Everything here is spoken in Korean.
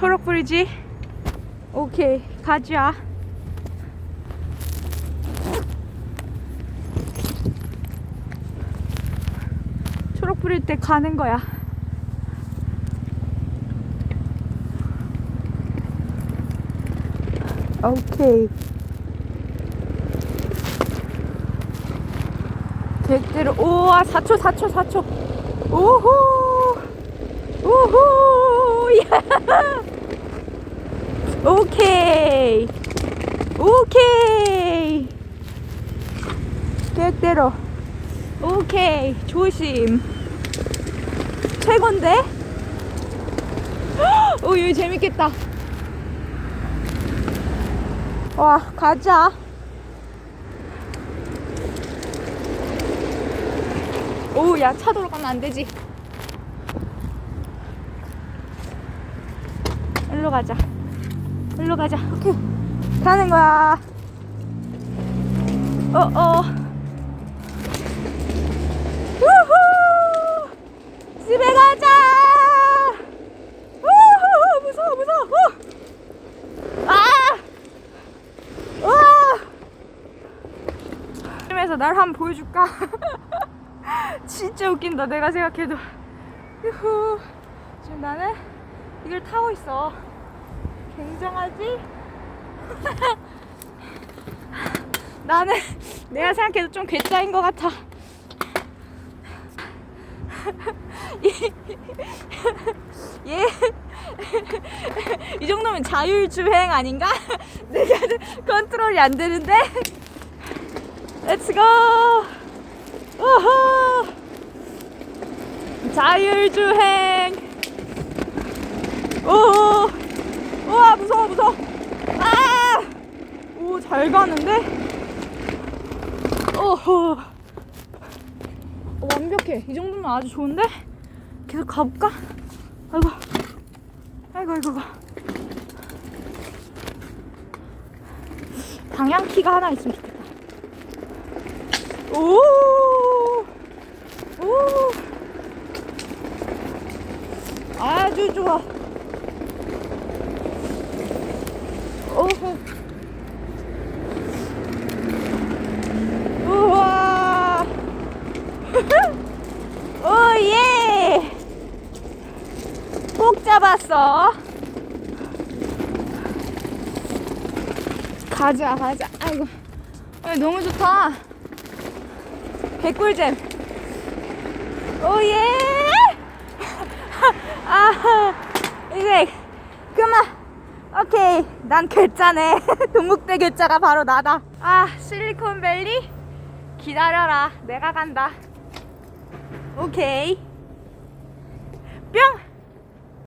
초록 브리지. 오케이, 가자. 초록 불일 때 가는 거야. 오케이. 계획대로 우와 4초 4초 4초 오호 오호 야 오케이. 오케이. 계획대로. 오케이. 조심. 최곤데? 오 여기 재밌겠다. 와 가자. 오, 야, 차 돌아가면 안 되지. 일로 가자. 일로 가자. 오케이. 가는 거야. 어, 어. 우후! 집에 가자! 우후! 무서워, 무서워. 우! 아! 와! 에서 날 한번 보여줄까? 진짜 웃긴다 내가 생각해도 유후 지금 나는 이걸 타고 있어 굉장하지? 나는 내가 생각해도 좀 괴짜인 것 같아 얘, 이 정도면 자율주행 아닌가? 내가 컨트롤이 안 되는데? 렛츠고! 우후! 자율주행! 오! 우와, 무서워, 무서워! 아! 오, 잘 가는데? 오호! 어, 완벽해. 이 정도면 아주 좋은데? 계속 가볼까? 아이고. 아이고, 아이고. 방향키가 하나 있으면 좋겠다. 오! 오! 아주 좋아. 오호. 우와. 오, 예! 꼭 잡았어. 가자, 가자. 아이고. 야, 너무 좋다. 개꿀잼. 오예! 아, 이제 그만. 오케이, 난 괴짜네. 동국대 괴짜가 바로 나다. 아, 실리콘밸리 기다려라. 내가 간다. 오케이. 뿅.